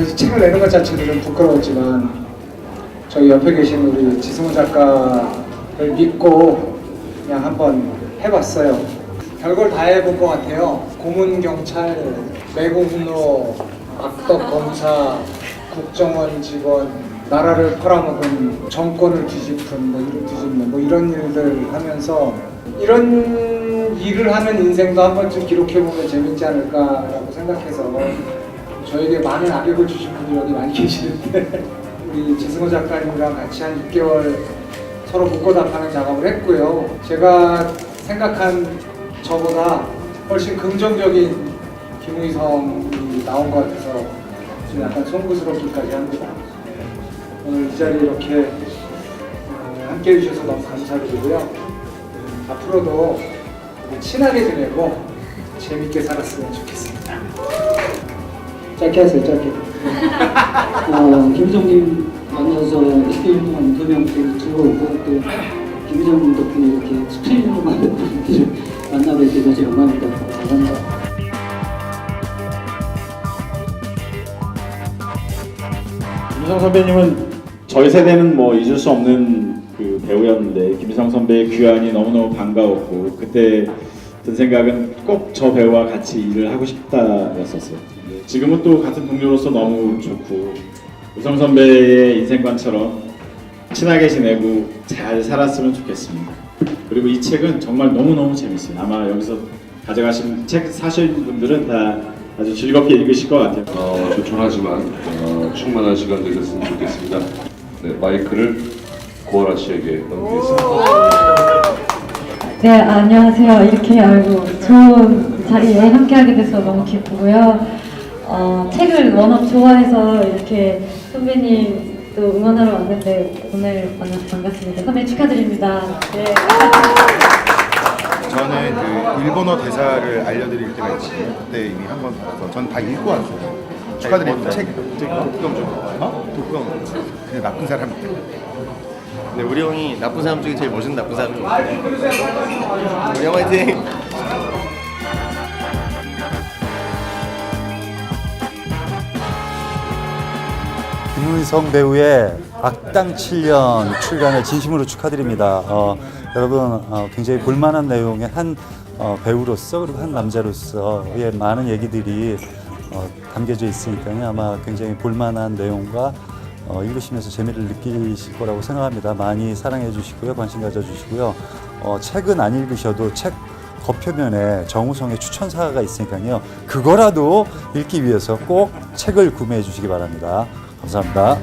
사실 책을 내는 것 자체도 좀 부끄러웠지만 저희 옆에 계신 우리 지승호 작가를 믿고 그냥 한번 해봤어요. 별걸 다 해본 것 같아요. 고문 경찰, 매국노, 악덕 검사, 국정원 직원, 나라를 팔아먹은 정권을 뒤집은 뭐 이런 뒤집는 뭐 이런 일들 하면서 이런 일을 하는 인생도 한 번쯤 기록해 보면 재밌지 않을까라고 생각해서 저에게 많은 악역을 주신 분들이 여기 많이 계시는데 우리 지승호 작가님이랑 같이 한 6개월 서로 묻고 답하는 작업을 했고요. 제가 생각한 저보다 훨씬 긍정적인 김의성이 나온 것 같아서 좀 약간 송구스럽기까지 합니다. 오늘 이 자리에 이렇게 어, 함께 해주셔서 너무 감사드리고요. 음, 앞으로도 친하게 지내고 재밌게 살았으면 좋겠습니다. 짧게 하세요, 짧게. 어, 김희정님 만나서 10일 동안 인터뷰한 게 즐거웠고 또 김희정님 덕분에 이렇게 스크린으로 많은 분들을 만나뵙게 돼서 영광입니다. 감사합니다. 김희성 선배님은 저희 세대는 뭐 잊을 수 없는 그 배우였는데 김희성 선배의 귀환이 너무너무 반가웠고 그때 든 생각은 꼭 저 배우와 같이 일을 하고 싶다였었어요. 지금은 또 같은 동료로서 너무 좋고 우성 선배의 인생관처럼 친하게 지내고 잘 살았으면 좋겠습니다. 그리고 이 책은 정말 너무너무 재밌어요. 아마 여기서 가져가신 책 사실 분들은 다 아주 즐겁게 읽으실 것 같아요. 어, 조촐하지만 어, 충만한 시간 되셨으면 좋겠습니다. 네, 마이크를 고아라 씨에게 넘기겠습니다. 네, 안녕하세요. 이렇게 알고 좋은 자리에 함께하게 돼서 너무 기쁘고요. 어, 책을 워낙 좋아해서 이렇게 선배님 또 응원하러 왔는데 오늘 만나서 반갑습니다. 선배 축하드립니다. 네. 저는 그 일본어 대사를 알려드릴 때가 있거든요. 그때 이미 한 번 봐서 전 다 읽고 왔어요. 축하드립니다. 책 독후감 좀. 어? 독후감. 그냥 나쁜 사람. 네, 우리 형이 나쁜 사람 중에 제일 멋있는 나쁜 사람 중에 우리 형 화이팅! 김은성 배우의 악당 7년 출간을 진심으로 축하드립니다. 어, 여러분 어, 굉장히 볼만한 내용의 한 어, 배우로서 그리고 한 남자로서의 많은 얘기들이 어, 담겨져 있으니까요. 아마 굉장히 볼만한 내용과 어, 읽으시면서 재미를 느끼실 거라고 생각합니다. 많이 사랑해 주시고요. 관심 가져 주시고요. 어, 책은 안 읽으셔도 책 겉표면에 정우성의 추천사가 있으니까요. 그거라도 읽기 위해서 꼭 책을 구매해 주시기 바랍니다. 감사합니다.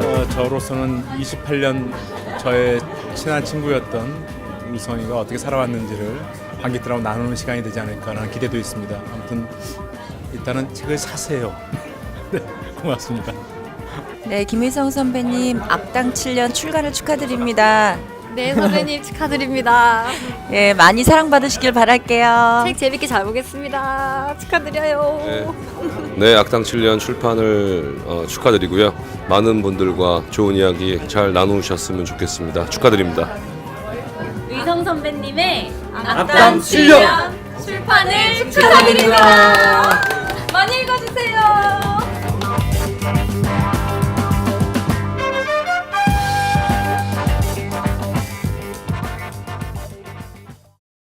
어, 저로서는 28년 저의 친한 친구였던 우성이가 어떻게 살아왔는지를 관객들하고 나누는 시간이 되지 않을까라는 기대도 있습니다. 아무튼 일단은 책을 사세요. 네, 고맙습니다. 네, 김희성 선배님 악당 7년 출간을 축하드립니다. 네, 선배님 축하드립니다. 예, 많이 사랑받으시길 바랄게요. 책 재밌게 잘 보겠습니다. 축하드려요. 네. 네, 악당 7년 출판을 어, 축하드리고요. 많은 분들과 좋은 이야기 잘 나누셨으면 좋겠습니다. 축하드립니다. 의성 선배님의 악당 7년 출판을 축하드립니다. 많이 읽어주세요.